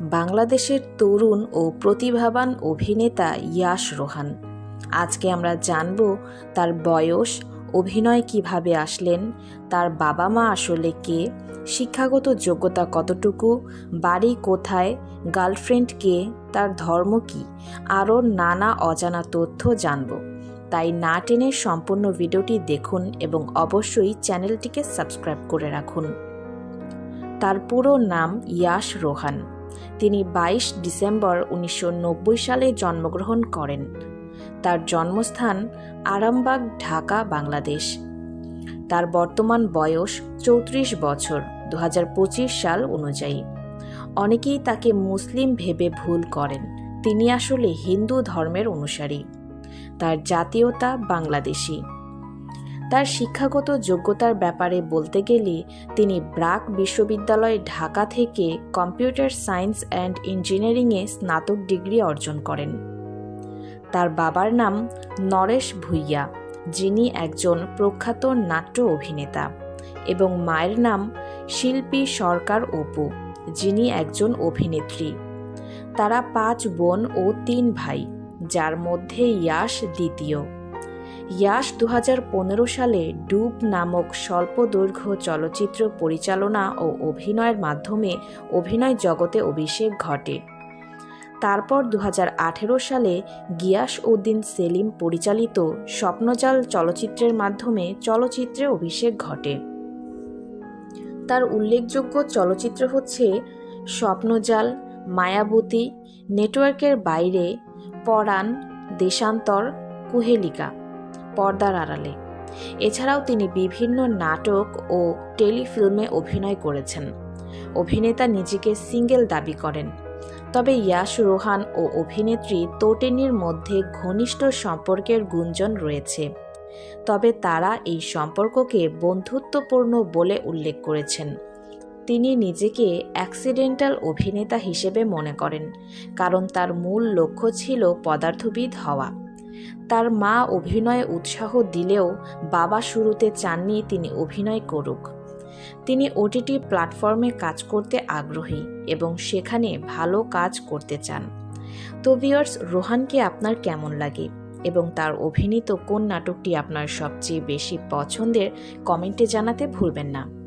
বাংলাদেশের তরুণ ও প্রতিভাবান অভিনেতা ইয়াশ রোহান। আজকে আমরা জানব তার বয়স, অভিনয় কীভাবে আসলেন, তার বাবা মা আসলে কে, শিক্ষাগত যোগ্যতা কতটুকু, বাড়ি কোথায়, গার্লফ্রেন্ড কে, তার ধর্ম কি, আরও নানা অজানা তথ্য জানব। তাই না টেনে সম্পূর্ণ ভিডিওটি দেখুন এবং অবশ্যই চ্যানেলটিকে সাবস্ক্রাইব করে রাখুন। তার পুরো নাম ইয়াশ রোহান। তিনি বাইশ ডিসেম্বর উনিশশো নব্বই সালে জন্মগ্রহণ করেন। তার জন্মস্থান আরামবাগ, ঢাকা, বাংলাদেশ। তার বর্তমান বয়স চৌত্রিশ বছর দু হাজার পঁচিশ সাল অনুযায়ী। অনেকেই তাকে মুসলিম ভেবে ভুল করেন। তিনি আসলে হিন্দু ধর্মের অনুসারী। তার জাতীয়তা বাংলাদেশি। তার শিক্ষাগত যোগ্যতার ব্যাপারে বলতে গেলে তিনি ব্রাক বিশ্ববিদ্যালয় ঢাকা থেকে কম্পিউটার সায়েন্স অ্যান্ড ইঞ্জিনিয়ারিংয়ে স্নাতক ডিগ্রি অর্জন করেন। তার বাবার নাম নরেশ ভুইয়া, যিনি একজন প্রখ্যাত নাট্য অভিনেতা, এবং মায়ের নাম শিল্পী সরকার অপু, যিনি একজন অভিনেত্রী। তারা পাঁচ বোন ও তিন ভাই, যার মধ্যে ইয়াশ দ্বিতীয়। ইয়াশ দু সালে ডুব নামক স্বল্পদৈর্ঘ্য চলচ্চিত্র পরিচালনা ও অভিনয়ের মাধ্যমে অভিনয় জগতে অভিষেক ঘটে। তারপর দু হাজার আঠেরো সালে গিয়াস উদ্দিন সেলিম পরিচালিত স্বপ্নজাল চলচ্চিত্রের মাধ্যমে চলচ্চিত্রে অভিষেক ঘটে। তার উল্লেখযোগ্য চলচ্চিত্র হচ্ছে স্বপ্নজাল, মায়াবতী, নেটওয়ার্কের বাইরে, পরাণ, দেশান্তর, কুহেলিকা। পর্দার আড়ালে। এছাড়াও তিনি বিভিন্ন নাটক ও টেলিফিল্মে অভিনয় করেছেন। অভিনেতা নিজেকে সিঙ্গেল দাবি করেন। তবে ইয়াশ রোহান ও অভিনেত্রী তোটেনির মধ্যে ঘনিষ্ঠ সম্পর্কের গুঞ্জন রয়েছে। তবে তারা এই সম্পর্ককে বন্ধুত্বপূর্ণ বলে উল্লেখ করেছেন। তিনি নিজেকে অ্যাক্সিডেন্টাল অভিনেতা হিসেবে মনে করেন, কারণ তার মূল লক্ষ্য ছিল পদার্থবিদ হওয়া। তার মা অভিনয়ে উৎসাহ দিলেও বাবা শুরুতে চাননি তিনি অভিনয় করুক। তিনি ওটিটি প্ল্যাটফর্মে কাজ করতে আগ্রহী এবং সেখানে ভালো কাজ করতে চান। তো ভিওর্স রোহানকে আপনার কেমন লাগে? এবং তার অভিনীত কোন নাটকটি আপনার সবচেয়ে বেশি পছন্দের, কমেন্টে জানাতে ভুলবেন না।